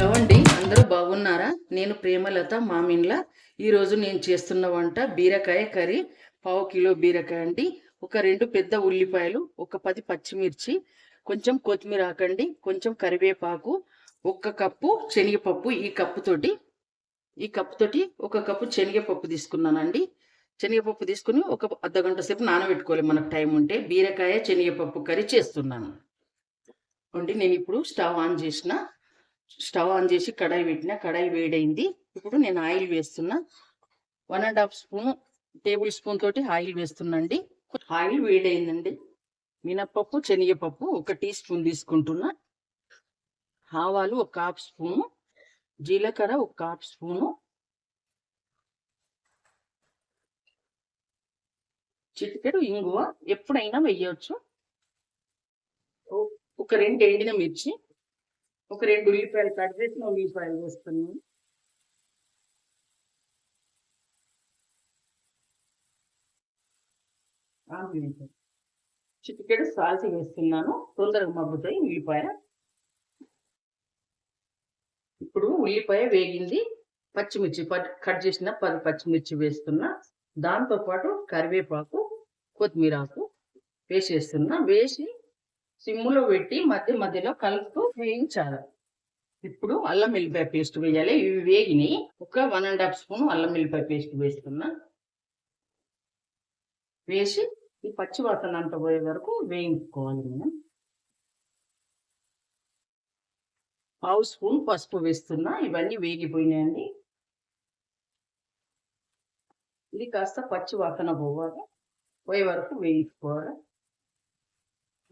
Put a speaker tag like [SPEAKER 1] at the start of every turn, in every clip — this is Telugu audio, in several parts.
[SPEAKER 1] హలో అండి. అందరు బాగున్నారా? నేను ప్రేమలత మామిన్ల. ఈరోజు నేను చేస్తున్న వంట బీరకాయ కర్రీ. పావు కిలో బీరకాయ అండి. ఒక రెండు పెద్ద ఉల్లిపాయలు ఒక పది పచ్చిమిర్చి కొంచెం కొత్తిమీర ఆకండి కొంచెం కరివేపాకు ఒక్క కప్పు శనగపప్పు ఈ కప్పుతోటి ఈ కప్పుతోటి ఒక కప్పు శనగపప్పు తీసుకున్నానండి. శనగపప్పు తీసుకుని ఒక అర్ధ గంట సేపు నానబెట్టుకోవాలి మనకు టైం ఉంటే. బీరకాయ శనగపప్పు కర్రీ చేస్తున్నాను. అండి నేను ఇప్పుడు స్టవ్ ఆన్ చేసిన స్టవ్ ఆన్ చేసి కడాయి పెట్టిన కడాయి వేడైంది. ఇప్పుడు నేను ఆయిల్ వేస్తున్నా. One and half spoon tablespoon తోటి ఆయిల్ వేస్తున్నాండి. ఆయిల్ వేడైందండి. మినప్పప్పు శనగపప్పు ఒక టీ స్పూన్ తీసుకుంటున్నా. ఆవాలు ఒక హాఫ్ స్పూను. జీలకర్ర ఒక హాఫ్ స్పూను. చిటికెడు ఇంగువ ఎప్పుడైనా వేయవచ్చు ఒక రెండు ఎండిన మిర్చి. ఒక రెండు ఉల్లిపాయలు కట్ చేసిన ఉల్లిపాయలు వేస్తున్నాను చిటికెడు సాల్ట్ వేస్తున్నాను. తొందరగా మగ్గుతాయి ఉల్లిపాయ. ఇప్పుడు ఉల్లిపాయ వేగింది. పచ్చిమిర్చి ప- కట్ చేసిన పది పచ్చిమిర్చి వేస్తున్నా. దాంతో పాటు కరివేపాకు కొత్తిమీర ఆకు వేసేస్తున్నా. వేసి సిమ్ములో పెట్టి మధ్య మధ్యలో కలుపుతూ వేయించాలి. ఇప్పుడు అల్లం మిల్లిపాయ పేస్ట్ వేయాలి. ఇవి వేగిని ఒక వన్ అండ్ హాఫ్ స్పూన్ అల్లం మిల్లిపాయ పేస్ట్ వేస్తున్నా. వేసి ఈ పచ్చి వాసన అంత పోయే వరకు వేయించుకోవాలి మనం. పావు స్పూన్ పసుపు వేస్తున్నా. ఇవన్నీ వేగిపోయినాయండి. ఇది కాస్త పచ్చి వాసన పోవాలి. పోయే వరకు వేయించుకోవాలి.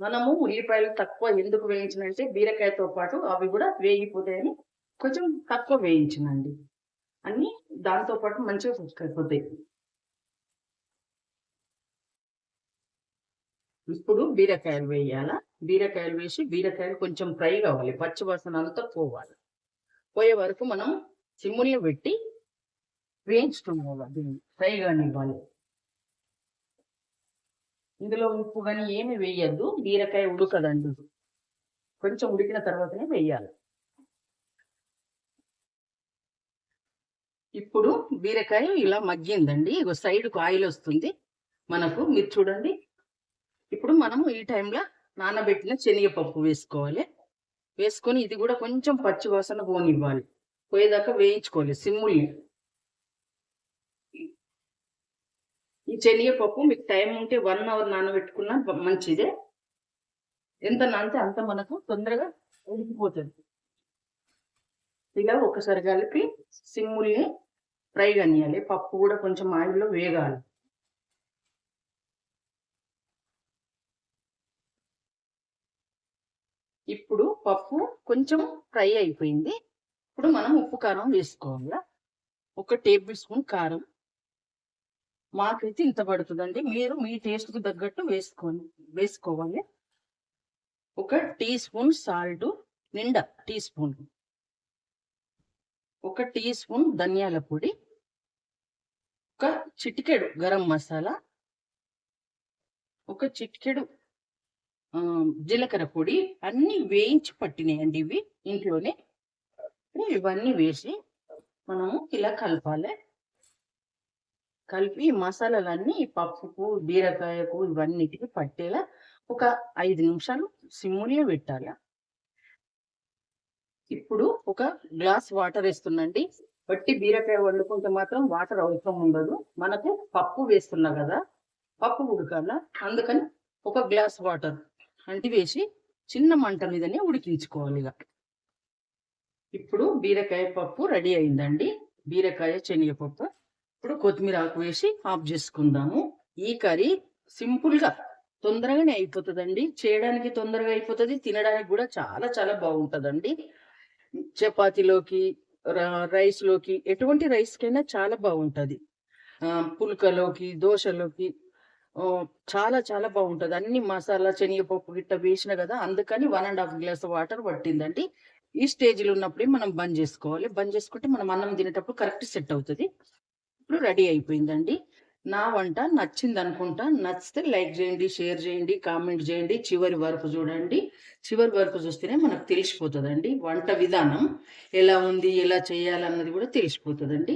[SPEAKER 1] మనము ఉల్లిపాయలు తక్కువ ఎందుకు వేయించినంటే బీరకాయతో పాటు అవి కూడా వేగిపోతాయని కొంచెం తక్కువ వేయించినండి. అన్ని దాంతో పాటు మంచిగా కుక్ అయిపోతాయి. ఇప్పుడు బీరకాయలు వేయాలా? బీరకాయలు వేసి బీరకాయలు కొంచెం ఫ్రై కావాలి. పచ్చి వాసన అంతా పోవాలి. పోయే వరకు మనం సిమ్ముల్ని పెట్టి వేయించుకోవాలి దీన్ని. ఫ్రై కానివ్వాలి ఇందులో ఉప్పు కానీ ఏమి వేయద్దు. బీరకాయ ఉడకదండి. కొంచెం ఉడికిన తర్వాతనే వేయాలి. ఇప్పుడు బీరకాయ ఇలా మగ్గిందండి. ఇగో సైడ్కు ఆయిల్ వస్తుంది. మనకు మీరు చూడండి. ఇప్పుడు మనము ఈ టైంలో నానబెట్టిన శనగపప్పు వేసుకోవాలి. వేసుకొని ఇది కూడా కొంచెం పచ్చి వాసన పోనివ్వాలి. పోయేదాకా వేయించుకోవాలి. సిమ్ముల్ని ఈ శనగపప్పు మీకు టైం ఉంటే వన్ అవర్ నానబెట్టుకున్నా మంచిదే. ఎంత నానితే అంత మనకు తొందరగా ఉడికిపోతుంది. ఇలా ఒకసారి కలిపి సిమ్ముల్ని ఫ్రై కనియాలి పప్పు కూడా కొంచెం ఆయిల్లో వేగాలి. ఇప్పుడు పప్పు కొంచెం ఫ్రై అయిపోయింది. ఇప్పుడు మనం ఉప్పు కారం వేసుకోవాలి? ఒక టేబుల్ స్పూన్ కారం. మాకైతే ఇంత పడుతుందండి. మీరు మీ టేస్ట్కి తగ్గట్టు వేసుకొని వేసుకోవాలి. ఒక టీ స్పూన్ సాల్ట్ నిండా టీ స్పూన్ ఒక టీ స్పూన్ ధనియాల పొడి. ఒక చిటికెడు గరం మసాలా. ఒక చిటికెడు జీలకర్ర పొడి. అన్నీ వేయించి పట్టినాయండి ఇవి ఇంట్లోనే. ఇవన్నీ వేసి మనము ఇలా కలపాలి. కలిపి మసాలాలన్నీ పప్పుకు బీరకాయకు ఇవన్నిటికి పట్టేలా ఒక ఐదు నిమిషాలు సిమ్మునే పెట్టాలి. ఇప్పుడు ఒక గ్లాస్ వాటర్ వేస్తుందండి. వట్టి బీరకాయ వండుకుంటే మాత్రం వాటర్ అవసరం ఉండదు. మనకు పప్పు వేస్తున్నా కదా పప్పు ఉడకాల. అందుకని ఒక గ్లాస్ వాటర్ అంటి వేసి చిన్న మంట మీదనే ఉడికించుకోవాలి ఇక. ఇప్పుడు బీరకాయ పప్పు రెడీ అయిందండి. బీరకాయ శనగపప్పు. ఇప్పుడు కొత్తిమీర ఆకు వేసి ఆఫ్ చేసుకుందాము. ఈ కర్రీ సింపుల్గా తొందరగానే అయిపోతుందండి. చేయడానికి తొందరగా అయిపోతుంది తినడానికి కూడా చాలా చాలా బాగుంటుందండి. చపాతీలోకి రైస్లోకి ఎటువంటి రైస్కైనా చాలా బాగుంటుంది. పుల్కలోకి దోశలోకి చాలా చాలా బాగుంటుంది. అన్ని మసాలా శనగపప్పు గిట్ట వేసిన కదా అందుకని one and half glass water పట్టిందండి. ఈ స్టేజ్లో ఉన్నప్పుడే మనం బంద్ చేసుకోవాలి. బంద్ చేసుకుంటే మనం అన్నం తినేటప్పుడు కరెక్ట్ సెట్ అవుతుంది. ఇప్పుడు రెడీ అయిపోయిందండి. నా వంట నచ్చింది అనుకుంటా నచ్చితే లైక్ చేయండి షేర్ చేయండి కామెంట్ చేయండి. చివరి వరకు చూడండి. చివరి వరకు చూస్తేనే మనకు తెలిసిపోతుందండి. వంట విధానం ఎలా ఉంది ఎలా చేయాలన్నది కూడా తెలిసిపోతుందండి.